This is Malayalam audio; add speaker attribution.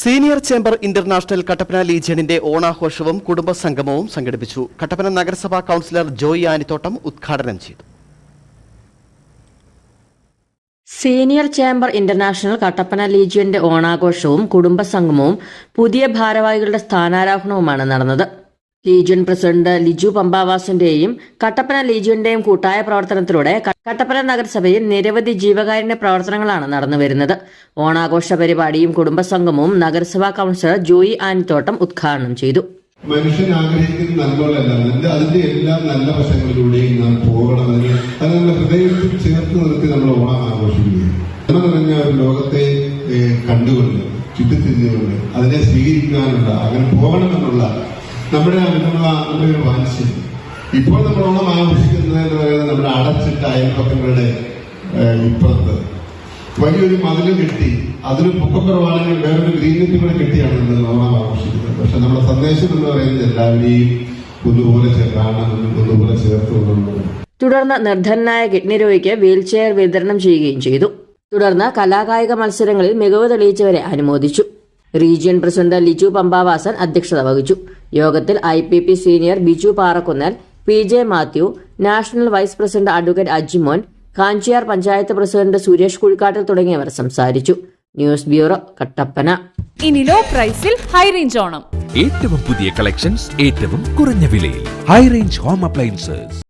Speaker 1: സീനിയർ ചേംബർ ഇന്റർനാഷണൽ കട്ടപ്പന ലീജിയണിന്റെ ഓണാഘോഷവും കുടുംബസംഗമവും സംഘടിപ്പിച്ചു. കട്ടപ്പന നഗരസഭാ കൌൺസിലർ ജോയി ആനിത്തോട്ടം ഉദ്ഘാടനം ചെയ്തു.
Speaker 2: സീനിയർ ചേംബർ ഇന്റർനാഷണൽ കട്ടപ്പന ലീജിയന്റെ ഓണാഘോഷവും കുടുംബസംഗമവും പുതിയ ഭാരവാഹികളുടെ സ്ഥാനാരോഹണവുമാണ് നടന്നത്. ലീജിയൻ പ്രസിഡന്റ് ലിജു പമ്പാവാസിന്റെയും കട്ടപ്പന ലീജിയന്റെയും കൂട്ടായ പ്രവർത്തനത്തിലൂടെ കട്ടപ്പന നഗരസഭയിൽ നിരവധി ജീവകാരുണ്യ പ്രവർത്തനങ്ങളാണ് നടന്നുവരുന്നത് ഓണാഘോഷ പരിപാടിയും കുടുംബസംഗമവും നഗരസഭാ കൌൺസിലർ ജോയി ആനിത്തോട്ടം ഉദ്ഘാടനം ചെയ്തു.
Speaker 3: മനുഷ്യൻ ആഗ്രഹിക്കുന്ന നന്മകളെല്ലാം അതിന്റെ എല്ലാ നല്ല വശങ്ങളിലൂടെയും നാം പോകണമെന്ന് അത് നമ്മുടെ ഹൃദയത്തിൽ ചേർത്ത് നിർത്തി നമ്മൾ ഓണം ആഘോഷിക്കുന്നു എന്ന് പറഞ്ഞ ഒരു ലോകത്തെ കണ്ടുകൊണ്ട് ചുറ്റിത്തിരിഞ്ഞുകൊണ്ട് അതിനെ സ്വീകരിക്കാനുള്ള അങ്ങനെ പോകണമെന്നുള്ള നമ്മുടെ അതിനുള്ള നമ്മുടെ ഒരു വാശി ഇപ്പോൾ നമ്മൾ ഓണം ആഘോഷിക്കുന്നത് എന്ന് പറയുന്നത് നമ്മുടെ അടച്ചിട്ട അയൽപ്പക്കങ്ങളുടെ ഇപ്പുറത്ത് വലിയൊരു മതിൽ കെട്ടി അതിന് പൊക്കക്കുറവാണെങ്കിൽ വേറൊരു ഗ്രീനറ്റി കൂടെ കെട്ടിയാണ് നമ്മൾ ഓണം ആഘോഷിക്കുന്നത്. പക്ഷെ നമ്മുടെ സന്ദേശം എന്ന് പറയുന്നത് എല്ലാവരെയും ഒന്നുപോലെ ചേർക്കാണ് ഒന്നുപോലെ ചേർത്ത്
Speaker 2: തുടർന്ന് നിർധനനായ കിഡ്നി രോഗിക്ക് വീൽചെയർ വിതരണം ചെയ്യുകയും ചെയ്തു. തുടർന്ന് കലാകായിക മത്സരങ്ങളിൽ മികവ് തെളിയിച്ചവരെ അനുമോദിച്ചു. റീജിയൻ പ്രസിഡന്റ് ലിജു പമ്പാവാസൻ അധ്യക്ഷത വഹിച്ചു. യോഗത്തിൽ I P P senior Biju Parakkunnel P J Mathew national vice president advocate Ajimon Kanchiyar panchayat president Suresh Kuzhikkattil തുടങ്ങിയവർ സംസാരിച്ചു. News bureau Kattappana.
Speaker 4: ഇനി ലോ പ്രൈസിൽ ഹൈ റേഞ്ച് ഓണം.
Speaker 5: ഏറ്റവും പുതിയ കളക്ഷൻസ് ഏറ്റവും കുറഞ്ഞ വിലയിൽ. High range home appliances